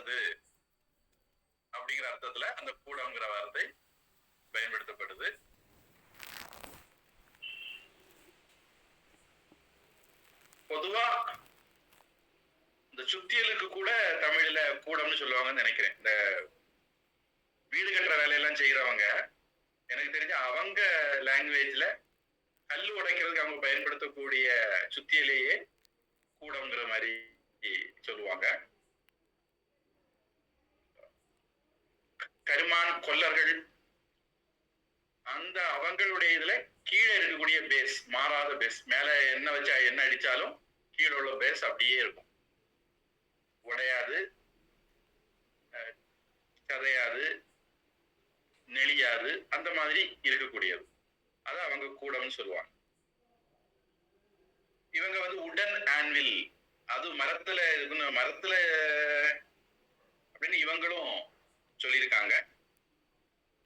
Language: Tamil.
கூடாது அப்படிங்கிற அர்த்தத்துல அந்த கூடம்ங்கிற வார்த்தை பயன்படுத்தப்படுது. பொதுவா இந்த சுத்தியலுக்கு கூட தமிழ்ல கூடம்னு சொல்லுவாங்கன்னு நினைக்கிறேன். இந்த வீடு கட்டுற வேலையெல்லாம் செய்யறவங்க எனக்கு தெரிஞ்ச அவங்க லாங்குவேஜ்ல கல் உடைக்கிறதுக்கு அவங்க பயன்படுத்தக்கூடிய சுத்தியலையே கூடம்ங்கிற மாதிரி சொல்லுவாங்க. கருமான் கொல்லர்கள். அந்த அவங்களுடைய இதுல கீழே இருக்கக்கூடிய பேஸ் மாறாத பேஸ் மேல என்ன வச்சா என்ன அடிச்சாலும் கீழே உள்ள பேஸ் அப்படியே இருக்கும். உடையாது கதையாது நெளியாது அந்த மாதிரி இருக்கக்கூடியது. அது அவங்க கூடம்னு சொல்லுவாங்க. இவங்க வந்து உடன் ஆன்வில் அது மரத்துல இருக்குன்னு மரத்துல சொல்லியிருக்காங்க